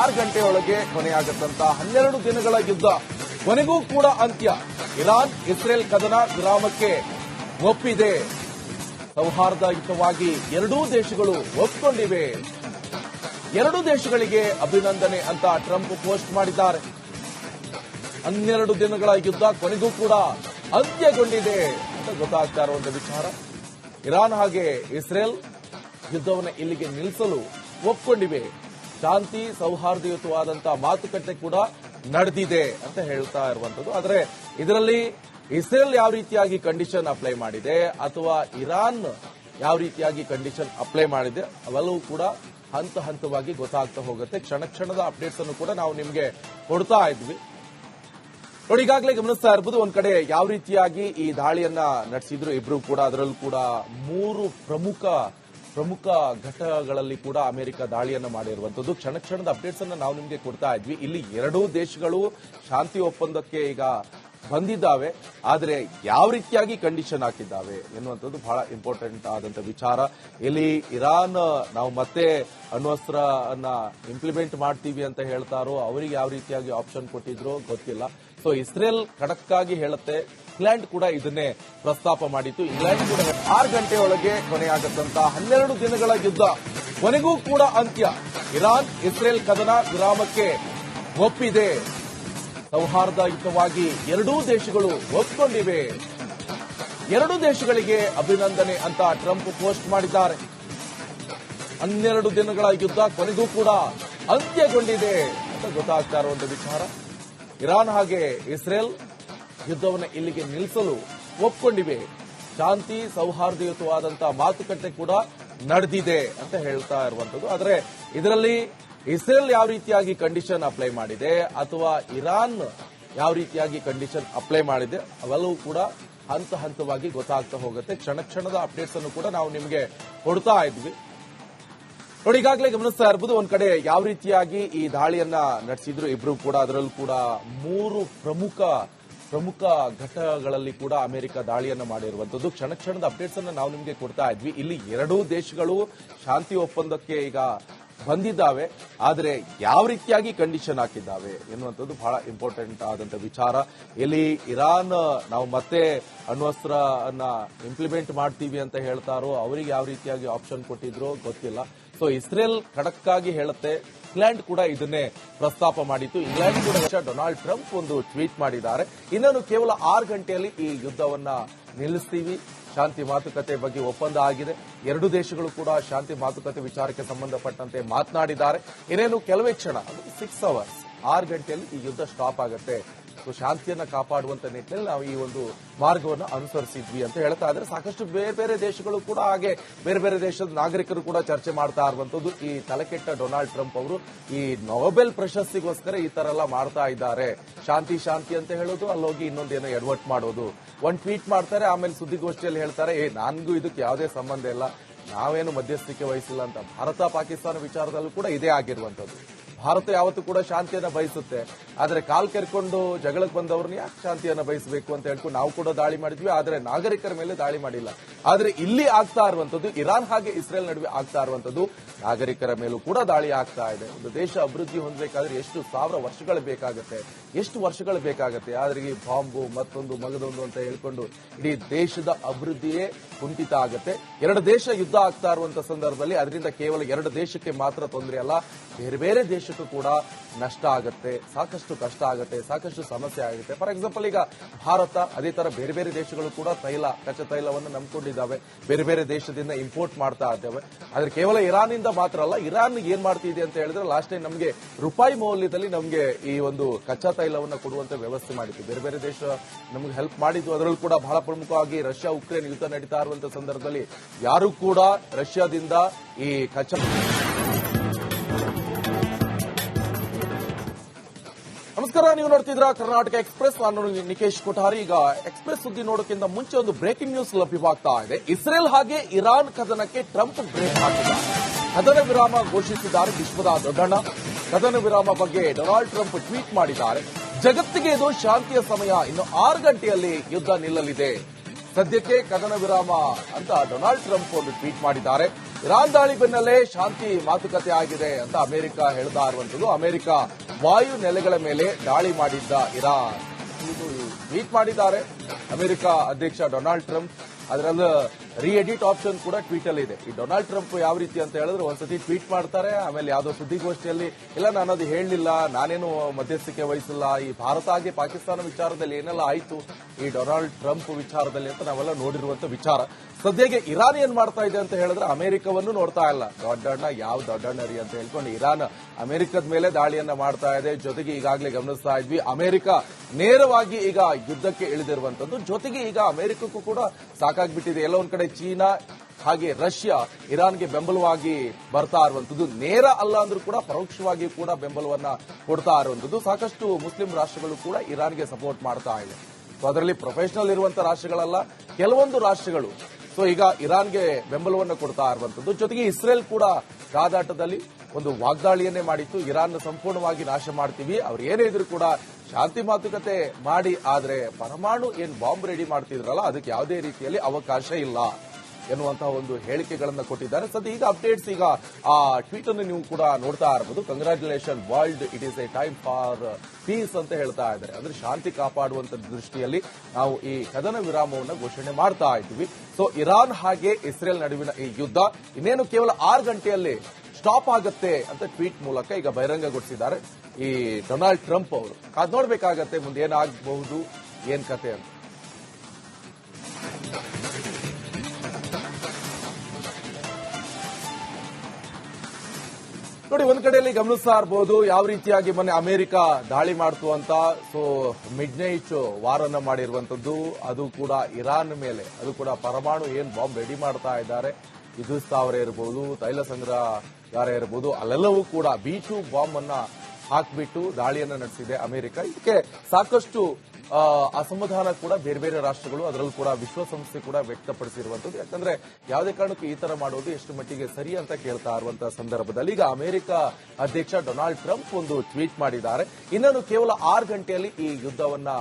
ಆರು ಗಂಟೆಯೊಳಗೆ ಕೊನೆಯಾಗತ್ತಂತ ಹನ್ನೆರಡು ದಿನಗಳ ಯುದ್ಧ. ಕೊನೆಗೂ ಕೂಡ ಅಂತ್ಯ. ಇರಾನ್, ಇಸ್ರೇಲ್ ಕದನ ವಿರಾಮಕ್ಕೆ ಒಪ್ಪಿದೆ. ಸೌಹಾರ್ದಯುತವಾಗಿ ಎರಡೂ ದೇಶಗಳು ಒಪ್ಪಿಕೊಂಡಿವೆ ಎರಡು ದೇಶಗಳಿಗೆ ಅಭಿನಂದನೆ ಅಂತ ಟ್ರಂಪ್ ಪೋಸ್ಟ್ ಮಾಡಿದ್ದಾರೆ. ಹನ್ನೆರಡು ದಿನಗಳ ಯುದ್ಧ ಕೊನೆಗೂ ಕೂಡ ಅಂತ್ಯಗೊಂಡಿದೆ ಅಂತ ಗೊತ್ತಾಗ್ತಾ ಇರುವಂತ ವಿಚಾರ. ಇರಾನ್ ಹಾಗೆ ಇಸ್ರೇಲ್ ಯುದ್ಧವನ್ನು ಇಲ್ಲಿಗೆ ನಿಲ್ಲಿಸಲು ಒಪ್ಕೊಂಡಿವೆ. ಶಾಂತಿ ಸೌಹಾರ್ದಯುತವಾದಂತಹ ಮಾತುಕತೆ ಕೂಡ ನಡೆದಿದೆ ಅಂತ ಹೇಳ್ತಾ ಇರುವಂತದ್ದು ಆದರೆ ಇದರಲ್ಲಿ ಇಸ್ರೇಲ್ ಯಾವ ರೀತಿಯಾಗಿ ಕಂಡೀಷನ್ ಅಪ್ಲೈ ಮಾಡಿದೆ ಅಥವಾ ಇರಾನ್ ಯಾವ ರೀತಿಯಾಗಿ ಕಂಡೀಷನ್ ಅಪ್ಲೈ ಮಾಡಿದೆ ಅವೆಲ್ಲವೂ ಕೂಡ ಹಂತ ಹಂತವಾಗಿ ಗೊತ್ತಾಗ್ತಾ ಹೋಗುತ್ತೆ. ಕ್ಷಣ ಕ್ಷಣದ ಅಪ್ಡೇಟ್ಸ್ ಅನ್ನು ಕೂಡ ನಾವು ನಿಮಗೆ ಕೊಡ್ತಾ ಇದ್ವಿ. ನೋಡಿ, ಈಗಾಗಲೇ ಗಮನಿಸ್ತಾ ಇರ್ಬೋದು, ಒಂದ್ ಕಡೆ ಯಾವ ರೀತಿಯಾಗಿ ಈ ದಾಳಿಯನ್ನ ನಡೆಸಿದ್ರು. ಇಬ್ರು ಕೂಡ, ಅದರಲ್ಲೂ ಕೂಡ ಮೂರು ಪ್ರಮುಖ ಪ್ರಮುಖ ಘಟಗಳಲ್ಲಿ ಕೂಡ ಅಮೆರಿಕ ದಾಳಿಯನ್ನು ಮಾಡಿರುವಂತದ್ದು ಕ್ಷಣ ಕ್ಷಣದ ಅಪ್ಡೇಟ್ಸ್ ಅನ್ನು ನಾವು ನಿಮಗೆ ಕೊಡ್ತಾ ಇದ್ವಿ. ಇಲ್ಲಿ ಎರಡೂ ದೇಶಗಳು ಶಾಂತಿ ಒಪ್ಪಂದಕ್ಕೆ ಈಗ ಬಂದಿದ್ದಾವೆ. ಆದರೆ ಯಾವ ರೀತಿಯಾಗಿ ಕಂಡೀಷನ್ ಹಾಕಿದ್ದಾವೆ ಎನ್ನುವಂಥದ್ದು ಬಹಳ ಇಂಪಾರ್ಟೆಂಟ್ ಆದಂತ ವಿಚಾರ. ಇಲ್ಲಿ ಇರಾನ್, ನಾವು ಮತ್ತೆ ಅಣ್ವಸ್ತ್ರ ಅನ್ನ ಇಂಪ್ಲಿಮೆಂಟ್ ಮಾಡ್ತೀವಿ ಅಂತ ಹೇಳ್ತಾರೋ, ಅವರಿಗೆ ಯಾವ ರೀತಿಯಾಗಿ ಆಪ್ಷನ್ ಕೊಟ್ಟಿದ್ರು ಗೊತ್ತಿಲ್ಲ. ಸೊ ಇಸ್ರೇಲ್ ಖಡಕ್ಕಾಗಿ ಹೇಳುತ್ತೆ ಇಂಗ್ಲೆಂಡ್ ಕೂಡ ಇದನ್ನೇ ಪ್ರಸ್ತಾಪ ಮಾಡಿತ್ತು. ಇಂಗ್ಲೆಂಡ್ ಕೂಡ ಆರು ಗಂಟೆಯೊಳಗೆ ಕೊನೆಯಾಗತ್ತಂತ ಹನ್ನೆರಡು ದಿನಗಳ ಯುದ್ಧ. ಕೊನೆಗೂ ಕೂಡ ಅಂತ್ಯ. ಇರಾನ್, ಇಸ್ರೇಲ್ ಕದನ ವಿರಾಮಕ್ಕೆ ಒಪ್ಪಿದೆ. ಸೌಹಾರ್ದಯುತವಾಗಿ ಎರಡೂ ದೇಶಗಳು ಒಪ್ಪಿಕೊಂಡಿವೆ ಎರಡು ದೇಶಗಳಿಗೆ ಅಭಿನಂದನೆ ಅಂತ ಟ್ರಂಪ್ ಪೋಸ್ಟ್ ಮಾಡಿದ್ದಾರೆ. ಹನ್ನೆರಡು ದಿನಗಳ ಯುದ್ಧ ಕೊನೆಗೂ ಕೂಡ ಅಂತ್ಯಗೊಂಡಿದೆ ಅಂತ ಗೊತ್ತಾಗ್ತಾ ಇರುವಂತ ವಿಚಾರ. ಇರಾನ್ ಹಾಗೆ ಇಸ್ರೇಲ್ ಯುದ್ಧವನ್ನು ಇಲ್ಲಿಗೆ ನಿಲ್ಲಿಸಲು ಒಪ್ಪಿಕೊಂಡಿವೆ ಶಾಂತಿ ಸೌಹಾರ್ದಯುತವಾದಂತಹ ಮಾತುಕತೆ ಕೂಡ ನಡೆದಿದೆ ಅಂತ ಹೇಳ್ತಾ ಇರುವಂತದ್ದು ಆದರೆ ಇದರಲ್ಲಿ ಇಸ್ರೇಲ್ ಯಾವ ರೀತಿಯಾಗಿ ಕಂಡೀಷನ್ ಅಪ್ಲೈ ಮಾಡಿದೆ ಅಥವಾ ಇರಾನ್ ಯಾವ ರೀತಿಯಾಗಿ ಕಂಡೀಷನ್ ಅಪ್ಲೈ ಮಾಡಿದೆ, ಅವೆಲ್ಲವೂ ಕೂಡ ಹಂತ ಹಂತವಾಗಿ ಗೊತ್ತಾಗ್ತಾ ಹೋಗುತ್ತೆ. ಕ್ಷಣ ಕ್ಷಣದ ಅಪ್ಡೇಟ್ಸ್ ಅನ್ನು ಕೂಡ ನಾವು ನಿಮಗೆ ಕೊಡ್ತಾ ಇದ್ವಿ. ನೋಡಿ, ಈಗಾಗಲೇ ಗಮನಿಸ್ತಾ ಇರ್ಬೋದು, ಒಂದ್ ಕಡೆ ಯಾವ ರೀತಿಯಾಗಿ ಈ ದಾಳಿಯನ್ನ ನಡೆಸಿದ್ರು. ಇಬ್ರು ಕೂಡ ಅದರಲ್ಲೂ ಕೂಡ ಮೂರು ಪ್ರಮುಖ ಪ್ರಮುಖ ಘಟಕಗಳಲ್ಲಿ ಕೂಡ ಅಮೆರಿಕ ದಾಳಿಯನ್ನು ಮಾಡಿರುವಂತದ್ದು ಕ್ಷಣ ಕ್ಷಣದ ಅಪ್ಡೇಟ್ಸ್ ಅನ್ನು ನಾವು ನಿಮಗೆ ಕೊಡ್ತಾ ಇದ್ವಿ. ಇಲ್ಲಿ ಎರಡೂ ದೇಶಗಳು ಶಾಂತಿ ಒಪ್ಪಂದಕ್ಕೆ ಈಗ ಬಂದಿದ್ದಾವೆ. ಆದರೆ ಯಾವ ರೀತಿಯಾಗಿ ಕಂಡೀಷನ್ ಹಾಕಿದ್ದಾವೆ ಎನ್ನುವಂಥದ್ದು ಬಹಳ ಇಂಪಾರ್ಟೆಂಟ್ ಆದಂತ ವಿಚಾರ. ಇಲ್ಲಿ ಇರಾನ್ ನಾವು ಮತ್ತೆ ಅಣ್ವಸ್ತ್ರ ಇಂಪ್ಲಿಮೆಂಟ್ ಮಾಡ್ತೀವಿ ಅಂತ ಹೇಳ್ತಾರೋ, ಅವರಿಗೆ ಯಾವ ರೀತಿಯಾಗಿ ಆಪ್ಷನ್ ಕೊಟ್ಟಿದ್ರು ಗೊತ್ತಿಲ್ಲ. ಸೊ ಇಸ್ರೇಲ್ ಖಡಕ್ಕಾಗಿ ಹೇಳುತ್ತೆ ಇಂಗ್ಲೆಂಡ್ ಕೂಡ ಇದನ್ನೇ ಪ್ರಸ್ತಾಪ ಮಾಡಿತ್ತು. ಇಂಗ್ಲೆಂಡ್ ಕೂಡ ಡೊನಾಲ್ಡ್ ಟ್ರಂಪ್ ಒಂದು ಟ್ವೀಟ್ ಮಾಡಿದ್ದಾರೆ. ಇನ್ನೊಂದು ಕೇವಲ ಆರು ಗಂಟೆಯಲ್ಲಿ ಈ ಯುದ್ಧವನ್ನ ನಿಲ್ಲಿಸ್ತೀವಿ. ಶಾಂತಿ ಮಾತುಕತೆ ಬಗ್ಗೆ ಒಪ್ಪಂದ ಆಗಿದೆ. ಎರಡು ದೇಶಗಳು ಕೂಡ ಶಾಂತಿ ಮಾತುಕತೆ ವಿಚಾರಕ್ಕೆ ಸಂಬಂಧಪಟ್ಟಂತೆ ಮಾತನಾಡಿದ್ದಾರೆ. ಇನ್ನೇನು, ಕೆಲವೇ ಕ್ಷಣ ಸಿಕ್ಸ್ ಅವರ್ಸ್ ಆರು ಗಂಟೆಯಲ್ಲಿ ಈ ಯುದ್ಧ ಸ್ಟಾಪ್ ಆಗುತ್ತೆ. ಶಾಂತಿಯನ್ನ ಕಾಪಾಡುವಂತ ನಿಟ್ಟಿನಲ್ಲಿ ನಾವು ಈ ಒಂದು ಮಾರ್ಗವನ್ನು ಅನುಸರಿಸಿದ್ವಿ ಅಂತ ಹೇಳ್ತಾ ಇದ್ರೆ ಸಾಕಷ್ಟು ಬೇರೆ ಬೇರೆ ದೇಶಗಳು ಕೂಡ ಹಾಗೆ ಬೇರೆ ಬೇರೆ ದೇಶದ ನಾಗರಿಕರು ಕೂಡ ಚರ್ಚೆ ಮಾಡ್ತಾ ಇರುವಂತದ್ದು. ಈ ತಲೆಕೆಟ್ಟ ಡೊನಾಲ್ಡ್ ಟ್ರಂಪ್ ಅವರು ಈ ನೊಬೆಲ್ ಪ್ರಶಸ್ತಿಗೋಸ್ಕರ ಈ ತರ ಎಲ್ಲ ಮಾಡ್ತಾ ಇದ್ದಾರೆ. ಶಾಂತಿ ಶಾಂತಿ ಅಂತ ಹೇಳೋದು, ಅಲ್ಲೋಗಿ ಇನ್ನೊಂದೇನೋ ಎಡವಟ್ ಮಾಡೋದು. ಒಂದ್ ಟ್ವೀಟ್ ಮಾಡ್ತಾರೆ, ಆಮೇಲೆ ಸುದ್ದಿಗೋಷ್ಠಿಯಲ್ಲಿ ಹೇಳ್ತಾರೆ, ಏ, ನನ್ಗೂ ಇದಕ್ಕೆ ಯಾವುದೇ ಸಂಬಂಧ ಇಲ್ಲ. ನಾವೇನು ಮಧ್ಯಸ್ಥಿಕೆ ವಹಿಸಿಲ್ಲ ಅಂತ. ಭಾರತ ಪಾಕಿಸ್ತಾನ ವಿಚಾರದಲ್ಲೂ ಕೂಡ ಇದೇ ಆಗಿರುವಂತದ್ದು. ಭಾರತ ಯಾವತ್ತೂ ಕೂಡ ಶಾಂತಿಯನ್ನ ಬಯಸುತ್ತೆ. ಆದರೆ ಕಾಲ್ ಕೆರ್ಕೊಂಡು ಜಗಳಕ್ಕೆ ಬಂದವ್ರನ್ನ ಯಾಕೆ ಶಾಂತಿಯನ್ನ ಬಯಸಬೇಕು ಅಂತ ಹೇಳ್ಕೊಂಡು ನಾವು ಕೂಡ ದಾಳಿ ಮಾಡಿದ್ವಿ, ಆದರೆ ನಾಗರಿಕರ ಮೇಲೆ ದಾಳಿ ಮಾಡಿಲ್ಲ. ಆದ್ರೆ ಇಲ್ಲಿ ಆಗ್ತಾ ಇರುವಂತದ್ದು ಇರಾನ್ ಹಾಗೆ ಇಸ್ರೇಲ್ ನಡುವೆ ಆಗ್ತಾ ಇರುವಂತದ್ದು ನಾಗರಿಕರ ಮೇಲೂ ಕೂಡ ದಾಳಿ ಆಗ್ತಾ ಇದೆ. ಒಂದು ದೇಶ ಅಭಿವೃದ್ಧಿ ಹೊಂದಬೇಕಾದ್ರೆ ಎಷ್ಟು ಸಾವಿರ ವರ್ಷಗಳು ಬೇಕಾಗುತ್ತೆ, ಎಷ್ಟು ವರ್ಷಗಳು ಬೇಕಾಗುತ್ತೆ. ಆದ್ರೆ ಈ ಬಾಂಬು, ಮತ್ತೊಂದು ಮಗದೊಂದು ಅಂತ ಹೇಳ್ಕೊಂಡು ಇಡೀ ದೇಶದ ಅಭಿವೃದ್ಧಿಯೇ ಕುಂಠಿತ ಆಗುತ್ತೆ. ಎರಡು ದೇಶ ಯುದ್ಧ ಆಗ್ತಾ ಇರುವಂತ ಸಂದರ್ಭದಲ್ಲಿ, ಅದರಿಂದ ಕೇವಲ ಎರಡು ದೇಶಕ್ಕೆ ಮಾತ್ರ ತೊಂದರೆ ಅಲ್ಲ, ಬೇರೆ ಬೇರೆ ಕೂಡ ನಷ್ಟ ಆಗುತ್ತೆ, ಸಾಕಷ್ಟು ಕಷ್ಟ ಆಗುತ್ತೆ, ಸಾಕಷ್ಟು ಸಮಸ್ಯೆ ಆಗುತ್ತೆ. ಫಾರ್ ಎಕ್ಸಾಂಪಲ್ ಈಗ ಭಾರತ, ಅದೇ ತರ ಬೇರೆ ಬೇರೆ ದೇಶಗಳು ಕೂಡ ತೈಲ, ಕಚ್ಚಾ ತೈಲವನ್ನು ನಂಬಿಕೊಂಡಿದ್ದಾವೆ. ಬೇರೆ ಬೇರೆ ದೇಶದಿಂದ ಇಂಪೋರ್ಟ್ ಮಾಡ್ತಾ ಇದ್ದೇವೆ. ಆದ್ರೆ ಕೇವಲ ಇರಾನಿಂದ ಮಾತ್ರ ಅಲ್ಲ, ಇರಾನ್ ಏನ್ ಮಾಡ್ತಿದೆ ಅಂತ ಹೇಳಿದ್ರೆ ಲಾಸ್ಟ್ ಟೈಮ್ ನಮಗೆ ರೂಪಾಯಿ ಮೌಲ್ಯದಲ್ಲಿ ನಮಗೆ ಈ ಒಂದು ಕಚ್ಚಾ ತೈಲವನ್ನು ಕೊಡುವಂತ ವ್ಯವಸ್ಥೆ ಮಾಡಿತ್ತು. ಬೇರೆ ಬೇರೆ ದೇಶ ನಮಗೆ ಹೆಲ್ಪ್ ಮಾಡಿದ್ದು ಅದರಲ್ಲೂ ಕೂಡ ಬಹಳ ಪ್ರಮುಖವಾಗಿ ರಷ್ಯಾ, ಉಕ್ರೇನ್ ಯುದ್ಧ ನಡೀತಾ ಇರುವಂತಹ ಸಂದರ್ಭದಲ್ಲಿ ಯಾರು ಕೂಡ ರಷ್ಯಾದಿಂದ ಈ ಕಚ್ಚಾ ನಮಸ್ಕಾರ, ನೀವು ನೋಡ್ತಿದ್ರ ಕರ್ನಾಟಕ ಎಕ್ಸ್ಪ್ರೆಸ್ ನಾನು ನಿಕೇಶ್ ಕೊಠಾರಿ. ಈಗ ಎಕ್ಸ್ಪ್ರೆಸ್ ಸುದ್ದಿ ನೋಡೋಕ್ಕಿಂತ ಮುಂಚೆ ಒಂದು ಬ್ರೇಕಿಂಗ್ ನ್ಯೂಸ್ ಲಭ್ಯವಾಗ್ತಾ ಇದೆ. ಇಸ್ರೇಲ್ ಹಾಗೆ ಇರಾನ್ ಕದನಕ್ಕೆ ಟ್ರಂಪ್ ಬ್ರೇಕ್ ಹಾಕಿದ್ದಾರೆ. ಕದನ ವಿರಾಮ ಘೋಷಿಸಿದ್ದಾರೆ ವಿಶ್ವದ ದೊಡ್ಡಣ್ಣ. ಕದನ ವಿರಾಮ ಬಗ್ಗೆ ಡೊನಾಲ್ಡ್ ಟ್ರಂಪ್ ಟ್ವೀಟ್ ಮಾಡಿದ್ದಾರೆ. ಜಗತ್ತಿಗೆ ಇದು ಶಾಂತಿಯ ಸಮಯ. ಇನ್ನು ಆರು ಗಂಟೆಯಲ್ಲಿ ಯುದ್ಧ ನಿಲ್ಲಲಿದೆ. ಸದ್ಯಕ್ಕೆ ಕದನ ವಿರಾಮ ಅಂತ ಡೊನಾಲ್ಡ್ ಟ್ರಂಪ್ ಒಂದು ಟ್ವೀಟ್ ಮಾಡಿದ್ದಾರೆ. ಇರಾನ್ ದಾಳಿ ಬೆನ್ನಲ್ಲೇ ಶಾಂತಿ ಮಾತುಕತೆ ಆಗಿದೆ ಅಂತ ಅಮೆರಿಕ ಹೇಳ್ತಾ ಇರುವಂತದ್ದು ಅಮೆರಿಕ ವಾಯು ನೆಲೆಗಳ ಮೇಲೆ ದಾಳಿ ಮಾಡಿದ್ದ ಇರಾನ್. ಇದು ಟ್ವೀಟ್ ಮಾಡಿದ್ದಾರೆ. ಅಮೆರಿಕ ಅಧ್ಯಕ್ಷ ಡೊನಾಲ್ಡ್ ಟ್ರಂಪ್, ಅದರಲ್ಲೂ ರೀ ಎಡಿಟ್ ಆಪ್ಷನ್ ಕೂಡ ಟ್ವೀಟ್ ಅಲ್ಲಿ ಇದೆ. ಈ ಡೊನಾಲ್ಡ್ ಟ್ರಂಪ್ ಯಾವ ರೀತಿ ಅಂತ ಹೇಳಿದ್ರೆ ಒಂದ್ಸತಿ ಟ್ವೀಟ್ ಮಾಡ್ತಾರೆ, ಆಮೇಲೆ ಯಾವುದೋ ಸುದ್ದಿಗೋಷ್ಠಿಯಲ್ಲಿ, ಇಲ್ಲ ನಾನು ಅದು ಹೇಳಲಿಲ್ಲ, ನಾನೇನು ಮಧ್ಯಸ್ಥಿಕೆ ವಹಿಸಿಲ್ಲ, ಈ ಭಾರತ ಹಾಗೆ ಪಾಕಿಸ್ತಾನ ವಿಚಾರದಲ್ಲಿ ಏನೆಲ್ಲ ಆಯ್ತು, ಈ ಡೊನಾಲ್ಡ್ ಟ್ರಂಪ್ ವಿಚಾರದಲ್ಲಿ ಅಂತ ನಾವೆಲ್ಲ ನೋಡಿರುವಂತ ವಿಚಾರ. ಸದ್ಯಕ್ಕೆ ಇರಾನ್ ಏನ್ ಮಾಡ್ತಾ ಇದೆ ಅಂತ ಹೇಳಿದ್ರೆ ಅಮೆರಿಕವನ್ನು ನೋಡ್ತಾ ಇಲ್ಲ. ದೊಡ್ಡಣ್ಣ ಯಾವ ದೊಡ್ಡಣ್ಣ ರೀ ಅಂತ ಹೇಳ್ಕೊಂಡು ಇರಾನ್ ಅಮೆರಿಕದ ಮೇಲೆ ದಾಳಿಯನ್ನ ಮಾಡ್ತಾ ಇದೆ. ಜೊತೆಗೆ ಈಗಾಗಲೇ ಗಮನಿಸ್ತಾ ಇದ್ವಿ, ಅಮೆರಿಕ ನೇರವಾಗಿ ಈಗ ಯುದ್ಧಕ್ಕೆ ಇಳಿದಿರುವಂತದ್ದು. ಜೊತೆಗೆ ಈಗ ಅಮೆರಿಕಕ್ಕೂ ಕೂಡ ಸಾಕಾಗ್ಬಿಟ್ಟಿದೆ. ಎಲ್ಲ ಒಂದ್ ಕಡೆ ಚೀನಾ, ಹಾಗೆ ರಷ್ಯಾ, ಇರಾನ್ಗೆ ಬೆಂಬಲವಾಗಿ ಬರ್ತಾ ಇರುವಂತದ್ದು ನೇರ ಅಲ್ಲ ಅಂದ್ರೂ ಕೂಡ ಪರೋಕ್ಷವಾಗಿ ಕೂಡ ಬೆಂಬಲವನ್ನ ಕೊಡ್ತಾ ಇರುವಂತದ್ದು ಸಾಕಷ್ಟು ಮುಸ್ಲಿಂ ರಾಷ್ಟ್ರಗಳು ಕೂಡ ಇರಾನ್ಗೆ ಸಪೋರ್ಟ್ ಮಾಡ್ತಾ ಇದೆ ಸೊ ಅದರಲ್ಲಿ ಪ್ರೊಫೆಷನಲ್ ಇರುವಂತ ರಾಷ್ಟ್ರಗಳಲ್ಲ, ಕೆಲವೊಂದು ರಾಷ್ಟ್ರಗಳು. ಸೊ ಈಗ ಇರಾನ್ಗೆ ಬೆಂಬಲವನ್ನು ಕೊಡ್ತಾ ಇರುವಂತದ್ದು ಜೊತೆಗೆ ಇಸ್ರೇಲ್ ಕೂಡ ಕಾದಾಟದಲ್ಲಿ ಒಂದು ವಾಗ್ದಾಳಿಯನ್ನೇ ಮಾಡಿತ್ತು. ಇರಾನ್ ಸಂಪೂರ್ಣವಾಗಿ ನಾಶ ಮಾಡ್ತೀವಿ. ಅವ್ರು ಏನೇ ಇದ್ರು ಕೂಡ ಶಾಂತಿ ಮಾತುಕತೆ ಮಾಡಿ, ಆದ್ರೆ ಪರಮಾಣು ಏನ್ ಬಾಂಬ್ ರೆಡಿ ಮಾಡ್ತಿದ್ರಲ್ಲ, ಅದಕ್ಕೆ ಯಾವುದೇ ರೀತಿಯಲ್ಲಿ ಅವಕಾಶ ಇಲ್ಲ ಎನ್ನುವಂತಹ ಒಂದು ಹೇಳಿಕೆಗಳನ್ನು ಕೊಟ್ಟಿದ್ದಾರೆ. ಸದ್ಯ ಈಗ ಅಪ್ಡೇಟ್ಸ್, ಈಗ ಆ ಟ್ವೀಟ್ ಅನ್ನು ನೀವು ಕೂಡ ನೋಡ್ತಾ ಇರಬಹುದು congratulation world it is a time for peace ಅಂತ ಹೇಳ್ತಾ ಇದ್ದಾರೆ. ಅಂದ್ರೆ ಶಾಂತಿ ಕಾಪಾಡುವಂತ ದೃಷ್ಟಿಯಲ್ಲಿ ನಾವು ಈ ಕದನ ವಿರಾಮವನ್ನು ಘೋಷಣೆ ಮಾಡ್ತಾ ಇದ್ವಿ. ಸೊ ಇರಾನ್ ಹಾಗೆ ಇಸ್ರೇಲ್ ನಡುವಿನ ಈ ಯುದ್ಧ ಇನ್ನೇನು ಕೇವಲ ಆರು ಗಂಟೆಯಲ್ಲಿ ಸ್ಟಾಪ್ ಆಗುತ್ತೆ ಅಂತ ಟ್ವೀಟ್ ಮೂಲಕ ಈಗ ಬಹಿರಂಗಗೊಳಿಸಿದ್ದಾರೆ ಈ ಡೊನಾಲ್ಡ್ ಟ್ರಂಪ್ ಅವರು. ಕಾದ್ ನೋಡ್ಬೇಕಾಗತ್ತೆ, ಮುಂದೆ ಏನಾಗಬಹುದು, ಏನ್ ಕತೆ ಅಂತ. ನೋಡಿ, ಒಂದ್ ಕಡೆಯಲ್ಲಿ ಗಮನಿಸ್ತಾ ಇರಬಹುದು ಯಾವ ರೀತಿಯಾಗಿ ಮೊನ್ನೆ ಅಮೆರಿಕ ದಾಳಿ ಮಾಡ್ತು ಅಂತ. ಸೊ ಮಿಡ್ ನೈಟ್ ವಾರನ್ನ ಮಾಡಿರುವಂತದ್ದು ಅದು ಕೂಡ ಇರಾನ್ ಮೇಲೆ. ಅದು ಕೂಡ ಪರಮಾಣು ಏನ್ ಬಾಂಬ್ ರೆಡಿ ಮಾಡ್ತಾ ಇದ್ದಾರೆ. ಇದು ಸ್ಥಾವರ ಇರಬಹುದು ತೈಲ ಸಂಗ್ರಹಗಾರ ಇರಬಹುದು ಅಲ್ಲೆಲ್ಲವೂ ಕೂಡ ಬಿ ಟು ಬಾಂಬ್ ಅನ್ನ ಹಾಕ್ಬಿಟ್ಟು ದಾಳಿಯನ್ನ ನಡೆಸಿದೆ ಅಮೆರಿಕ. ಇದಕ್ಕೆ ಸಾಕಷ್ಟು ಅಸಮಾಧಾನ ಕೂಡ ಬೇರೆ ಬೇರೆ ರಾಷ್ಟ್ರಗಳು ಅದರಲ್ಲೂ ಕೂಡ ವಿಶ್ವಸಂಸ್ಥೆ ಕೂಡ ವ್ಯಕ್ತಪಡಿಸಿರುವಂತದ್ದು ಯಾಕಂದ್ರೆ ಯಾವುದೇ ಕಾರಣಕ್ಕೂ ಈ ತರ ಮಾಡೋದು ಎಷ್ಟು ಮಟ್ಟಿಗೆ ಸರಿ ಅಂತ ಕೇಳ್ತಾ ಇರುವಂತಹ ಸಂದರ್ಭದಲ್ಲಿ ಈಗ ಅಮೆರಿಕ ಅಧ್ಯಕ್ಷ ಡೊನಾಲ್ಡ್ ಟ್ರಂಪ್ ಒಂದು ಟ್ವೀಟ್ ಮಾಡಿದ್ದಾರೆ. ಇನ್ನೊಂದು ಕೇವಲ ಆರು ಗಂಟೆಯಲ್ಲಿ ಈ ಯುದ್ಧವನ್ನ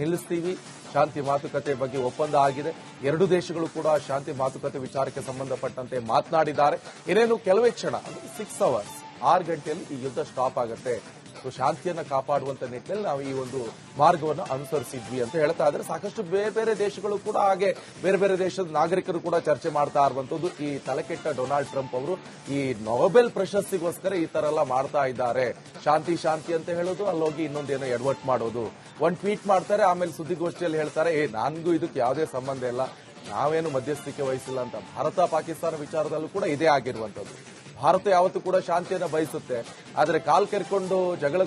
ನಿಲ್ಲಿಸ್ತೀವಿ. ಶಾಂತಿ ಮಾತುಕತೆ ಬಗ್ಗೆ ಒಪ್ಪಂದ ಆಗಿದೆ. ಎರಡು ದೇಶಗಳು ಕೂಡ ಶಾಂತಿ ಮಾತುಕತೆ ವಿಚಾರಕ್ಕೆ ಸಂಬಂಧಪಟ್ಟಂತೆ ಮಾತನಾಡಿದ್ದಾರೆ. ಇನ್ನೇನು ಕೆಲವೇ ಕ್ಷಣ ಸಿಕ್ಸ್ ಅವರ್ಸ್ ಆರು ಗಂಟೆಯಲ್ಲಿ ಈ ಯುದ್ಧ ಸ್ಟಾಪ್ ಆಗುತ್ತೆ. ಶಾಂತಿಯನ್ನ ಕಾಪಾಡುವಂತ ನಿಟ್ಟಿನಲ್ಲಿ ನಾವು ಈ ಒಂದು ಮಾರ್ಗವನ್ನು ಅನುಸರಿಸಿದ್ವಿ ಅಂತ ಹೇಳ್ತಾ ಇದ್ರೆ ಸಾಕಷ್ಟು ಬೇರೆ ಬೇರೆ ದೇಶಗಳು ಕೂಡ ಹಾಗೆ ಬೇರೆ ಬೇರೆ ದೇಶದ ನಾಗರಿಕರು ಕೂಡ ಚರ್ಚೆ ಮಾಡ್ತಾ ಇರುವಂತದ್ದು. ಈ ತಲೆಕೆಟ್ಟ ಡೊನಾಲ್ಡ್ ಟ್ರಂಪ್ ಅವರು ಈ ನೊಬೆಲ್ ಪ್ರಶಸ್ತಿಗೋಸ್ಕರ ಈ ತರ ಎಲ್ಲ ಮಾಡ್ತಾ ಇದ್ದಾರೆ. ಶಾಂತಿ ಶಾಂತಿ ಅಂತ ಹೇಳೋದು, ಅಲ್ಲೋಗಿ ಇನ್ನೊಂದೇನೋ ಎಡವಟ್ ಮಾಡೋದು. ಒಂದ್ ಟ್ವೀಟ್ ಮಾಡ್ತಾರೆ, ಆಮೇಲೆ ಸುದ್ದಿಗೋಷ್ಠಿಯಲ್ಲಿ ಹೇಳ್ತಾರೆ, ಏ, ನನ್ಗೂ ಇದಕ್ಕೆ ಯಾವುದೇ ಸಂಬಂಧ ಇಲ್ಲ. ನಾವೇನು ಮಧ್ಯಸ್ಥಿಕೆ ವಹಿಸಿಲ್ಲ ಅಂತ. ಭಾರತ ಪಾಕಿಸ್ತಾನ ವಿಚಾರದಲ್ಲೂ ಕೂಡ ಇದೇ ಆಗಿರುವಂತದ್ದು. ಭಾರತ ಯಾವತ್ತೂ ಕೂಡ ಶಾಂತಿಯನ್ನ ಬಯಸುತ್ತೆ. ಆದರೆ ಕಾಲ್ ಕೆರ್ಕೊಂಡು ಜಗಳ